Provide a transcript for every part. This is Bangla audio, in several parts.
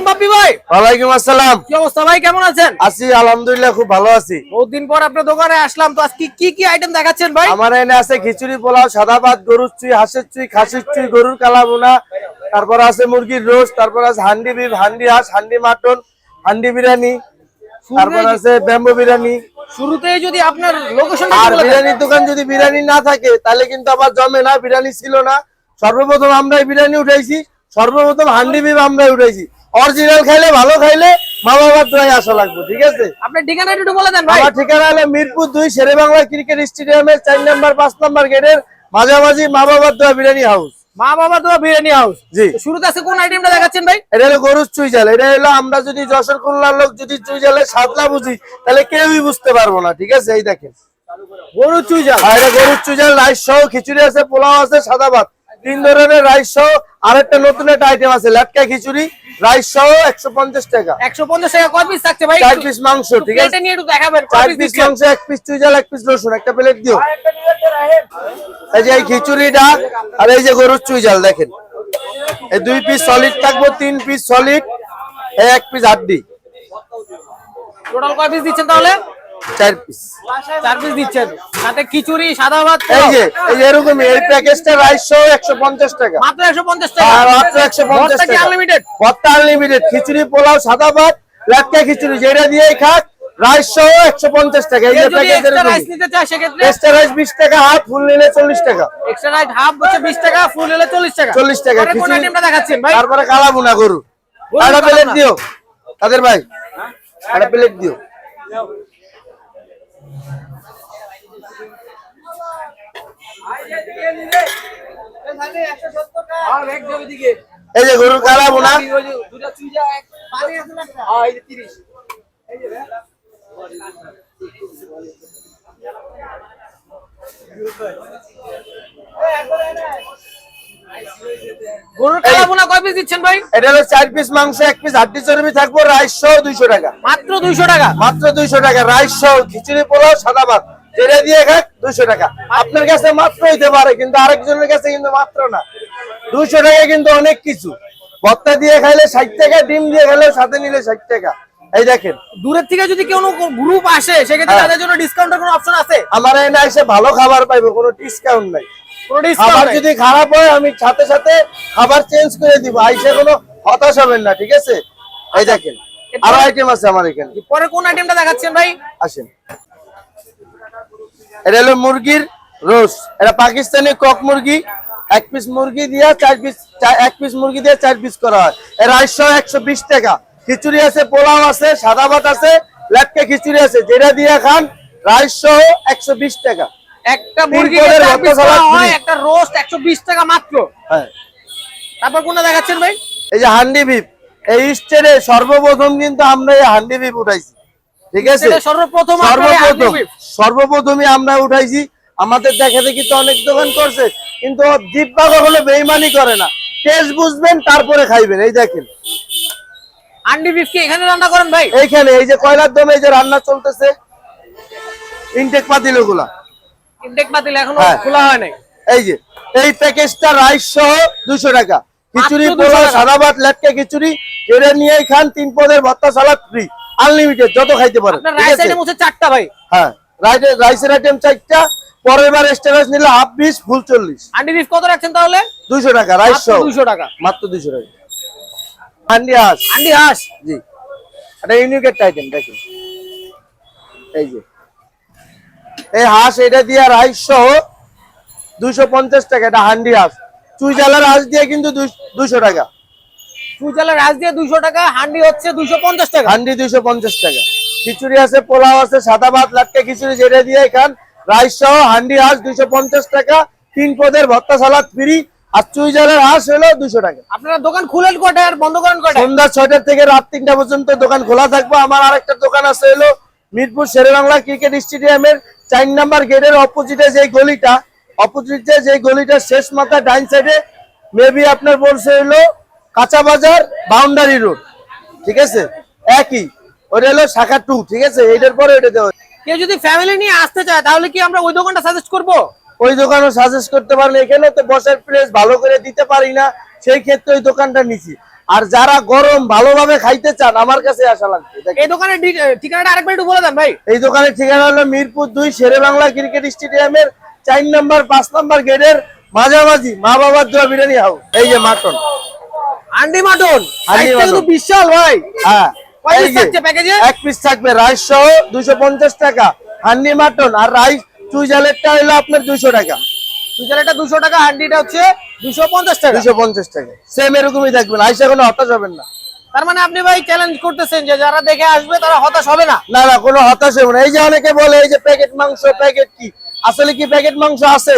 আলাইকুম বাপ্পি ভাই। ওয়ালাইকুম আসসালাম। কি অবস্থা ভাই কেমন আছেন? আছি আলহামদুলিল্লাহ খুব ভালো আছি। বহুদিন পর আপনার দোকানে আসলাম তো আজকে কি কি আইটেম দেখাচ্ছেন ভাই? আমার এনে আছে খিচুড়ি পোলাও সাদা ভাত গরুর চুই হাঁসের চুই খাসির চুই গরুর কালাবুনা তারপর আছে মুরগির রোস্ট তারপর আছে হান্ডি বিফ হান্ডি হাঁস হান্ডি মাটন হান্ডি বিরিয়ানি তারপর আছে ব্যাম্বো বিরিয়ানি। শুরুতেই যদি আপনার লোকেশন আর বিরিয়ানির দোকান যদি বিরিয়ানি না থাকে তাহলে কিন্তু আবার জমে না বিরিয়ানি ছিল না। সর্বপ্রথম আমরাই বিরিয়ানি উঠাইছি সর্বপ্রথম হান্ডি বিফ আমরাই উঠাইছি। অরিজিনাল খাইলে ভালো খাইলে মা বাবার আসা লাগবে ঠিক আছে? আপনার ঠিকানা একটু বলে দেন ভাই। আমার ঠিকানা হলো মিরপুর দুই শেরে বাংলা ক্রিকেট স্টেডিয়ামের চার নাম্বার পাঁচ নাম্বার গেটের মাঝামাঝি মা বাবার দোয়া বিরিয়ানি হাউস মা বাবা বিরিয়ানি হাউস জি। শুরুতে আছে কোন আইটেমটা দেখাচ্ছেন ভাই? এটা হলো গরুর এটা হলো আমরা যদি যশোর খুলনার লোক যদি চুই জালের সাতলা বুঝি তাহলে কেউই বুঝতে পারব না ঠিক আছে? এই দেখেন। গরুর চুই জাল। আর গরুর চুই জাল রাইস সহ খিচুড়ি আছে পোলাও আছে সাদা ভাত। তিন ধরনের রাইস সহ আরেকটা নতুন একটা আইটেম আছে লাটকা খিচুড়ি রাইস সহ একশো পঞ্চাশ টাকা। একশো পঞ্চাশ টাকা কয় পিস থাকছে ভাই? চার পিস মাংস ঠিক আছে? নিয়ে একটু দেখাবেন চার পিস মাংস এক পিস চুই জাল এক পিস রসুন একটা প্লেট দিও। এই যে এই খিচুড়িটা আর এই যে গরুর চুই জাল দেখেন। এই দুই পিস সলিড থাকব তিন পিস সলিড এই এক পিস হাড্ডি। টোটাল কয় পিস দিচ্ছেন তাহলে? চার পিস চার পিস দিচ্ছেন। সাথে খিচুড়ি সাদা ভাত এই পোলাও। যে এই যে এরকমই এই প্যাকেজটা রাইস সহ একশো পঞ্চাশ টাকা। মাত্র পঞ্চাশ টাকা। আর মাত্র আনলিমিটেড ভর্তা আনলিমিটেড খিচুড়ি পোলাও সাদা ভাত লাটকা খিচুড়ি যেটা দিয়েই খাক রাইস সহ টাকা। এই যে যদি রাইস নিতে চায় সেক্ষেত্রে এক্সট্রা রাইস বিশ টাকা হাফ ফুল নিলে চল্লিশ টাকা। এক্সট্রা রাইস হাফ হচ্ছে টাকা ফুল হলে চল্লিশ টাকা। চল্লিশ টাকা। পরে কোন খিচুড়ি- আইটেমটা দেখাচ্ছেন ভাই? তারপরে কালাবুনা গরু। একটা প্লেট দিও। তাদের ভাই? একটা প্লেট দিও। এই যে গরুর কালাবুনা গরুর কালাভুনা কয় পিস দিচ্ছেন ভাই? এটা হলো চার পিস মাংস এক পিস হাড্ডি চর্বি থাকব রাইস সহ দুইশো টাকা। মাত্র দুইশো টাকা? মাত্র দুইশো টাকা রাইস সহ খিচুড়ি পোলাও সাদা ভাত। যেটা দিয়ে খাক দুইশো টাকা। আপনার কাছে মাত্র হইতে পারে কিন্তু আরেকজনের কাছে কিন্তু মাত্র না। দুইশো টাকা কিন্তু অনেক কিছু। ভর্তা দিয়ে খাইলে ষাট টাকা ডিম দিয়ে খাইলে সাথে নিলে ষাট টাকা। এই দেখেন। দূরের থেকে যদি কোনো গ্রুপ আসে সেক্ষেত্রে হ্যাঁ। তাদের জন্য ডিসকাউন্টের কোনো অপশন আছে? আমার এনে এসে ভালো খাবার পাইবো কোনো ডিসকাউন্ট নাই। খাবার যদি খারাপ হয় আমি সাথে সাথে খাবার চেঞ্জ করে দিব। আইসা কোনো হতাশ হবেন না ঠিক আছে? এই দেখেন আরও আইটেম আছে আমার এখানে। পরে কোন আইটেমটা দেখাচ্ছেন ভাই? আসেন। এটা হলো মুরগির রোস এটা পাকিস্তানি কক মুরগি। এক পিস মুরগি দিয়ে চার পিস এক পিস মুরগি দিয়ে চার পিস করা হয়। এর আড়াইশো একশো বিশ টাকা। খিচুড়ি আছে পোলাও আছে সাদা ভাত আছে লেটকা খিচুড়ি আছে। যেটা দিয়ে খান রাইস সহ একশো বিশ টাকা। একটা মুরগি হয় একটা রোস্ট একশো বিশ টাকা মাত্র। হ্যাঁ। তারপর কোনটা দেখাচ্ছেন ভাই? এই যে হান্ডি বিপ এই স্টেটে সর্বপ্রথম কিন্তু আমরা এই হান্ডি বিপ উঠাইছি। ঠিক আছে? সর্বপ্রথম সর্বপ্রথম সর্বপ্রথমই আমরা উঠাইছি। আমাদের দেখা দেখি তো অনেক দোকান করছে কিন্তু দিব্যা কখনো বেইমানি করে না। টেস্ট বুঝবেন তারপরে খাইবেন। এই দেখেন। হান্ডি বিফ কি এখানে রান্না করেন ভাই? এইখানে এই যে কয়লার দমে এই যে রান্না চলতেছে ইনটেক পাতিল ওগুলা ইনটেক পাতিল এখনও হ্যাঁ। খোলা হয় নাই। এই যে এই প্যাকেজটা রাইস সহ টাকা। খিচুড়ি 200 পোলাও সাদা ভাত লেটকা খিচুড়ি নিয়ে খান তিন পদের ভর্তা সালাদ ফ্রি আনলিমিটেড যত খাইতে পারেন রাইস আইটেম হচ্ছে চারটা ভাই। হ্যাঁ রাইসের আইটেম চারটা পরের বার এক্সট্রা নিলে হাফ পিস ফুল চল্লিশ। বিফ কত রাখছেন তাহলে? দুইশো টাকা রাইস সহ। দুইশো টাকা। মাত্র দুইশো টাকা। হান্ডি হাঁস। হান্ডি হাঁস। জি। এটা ইউনিক একটা আইটেম দেখেন। এই যে। এই হাঁস এটা দিয়ে রাইস সহ দুইশো পঞ্চাশ টাকা এটা হান্ডি হাঁস। চুই জ্বালার হাঁস দিয়ে কিন্তু দুইশো টাকা। সুজালের রাইস দিয়ে দুইশো টাকা হান্ডি হচ্ছে দুইশো পঞ্চাশ টাকা। হান্ডি দুইশো পঞ্চাশ টাকা। খিচুড়ি আছে পোলাও আছে সাদা ভাত লাটকা খিচুড়ি যেটা দিয়ে খান রাইস সহ হান্ডি হাঁস দুইশো পঞ্চাশ টাকা তিন পদের ভর্তা সালাদ ফ্রি। আর চুই জ্বালার হাঁস হলো দুশো টাকা। আপনারা দোকান খুলেন আর বন্ধ করেন সন্ধ্যা ছয়টা থেকে রাত তিনটা পর্যন্ত দোকান খোলা থাকবে। আমার আরেকটা দোকান আছে হলো মিরপুর শেরেবাংলা ক্রিকেট স্টেডিয়ামের চার নাম্বার গেটের অপোজিটে যে গলিটা অপোজিটে যে গলিটা শেষ মাথা ডাইন সাইডে মেবি আপনার বলছে হলো কাঁচা বাজার বাউন্ডারি রোড ঠিক আছে? একই। ওটা হলো শাখা টু ঠিক আছে? এইটার পরে ওটা দেওয়া কেউ যদি ফ্যামিলি নিয়ে আসতে চায় তাহলে কি আমরা ওই দোকানটা সাজেস্ট করব? ওই দোকানও সাজেস্ট করতে পারেন এখানে তো বসার প্লেস ভালো করে দিতে পারি না সেই ক্ষেত্রে ওই দোকানটা নিছি আর যারা গরম ভালোভাবে খাইতে চান আমার কাছে আসা লাগবে। এই দোকানের ঠিক- ঠিকানাটা আরেকবার একটু বলে দেন ভাই। এই দোকানের ঠিকানা হলো মিরপুর দুই শেরে বাংলা ক্রিকেট স্টেডিয়ামের চার নাম্বার পাঁচ নাম্বার গেটের মাঝামাঝি মা বাবার দোয়া বিরিয়ানি হাউস এই যে মাটন। হান্ডি মাটন। কিন্তু। বিশাল ভাই। হ্যাঁ? এক পিস থাকবে রাইস সহ দুশো পঞ্চাশ টাকা। হান্ডি মাটন আর রাইস চুই জালেরটা হলো আপনার দুশো টাকা। দুশোটা দুশো টাকা হান্ডিটা হচ্ছে দুশো পঞ্চাশ টাকা। দুশো পঞ্চাশ টাকা। সেম এরকমই থাকবেন আইসা কোনো হতাশ হবেন না। তার মানে আপনি ভাই চ্যালেঞ্জ করতেছেন যে যারা দেখে আসবে তারা হতাশ হবে না। না না কোনো হতাশ হবে না। এই যে অনেকে বলে এই যে প্যাকেট মাংস প্যাকেট কি? আসলে কি প্যাকেট মাংস আছে?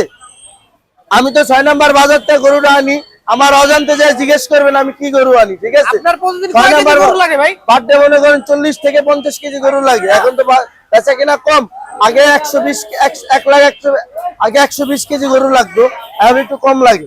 আমি তো ছয় নাম্বার বাজার থেকে গরুটা আনি। আমার অজান্তে যায় জিজ্ঞেস করবেন আমি কি গরু আনি? ঠিক আছে? আপনার প্রতিদিন কয় নাম্বার গরু লাগে ভাই? পার ডে মনে করেন চল্লিশ থেকে পঞ্চাশ কেজি গরু লাগে। এখন তো বেচা কিনা কম। আগে একশো বিশ, এক লাখ একশো, আগে একশো বিশ কেজি গরু লাগতো, এখন একটু কম লাগে।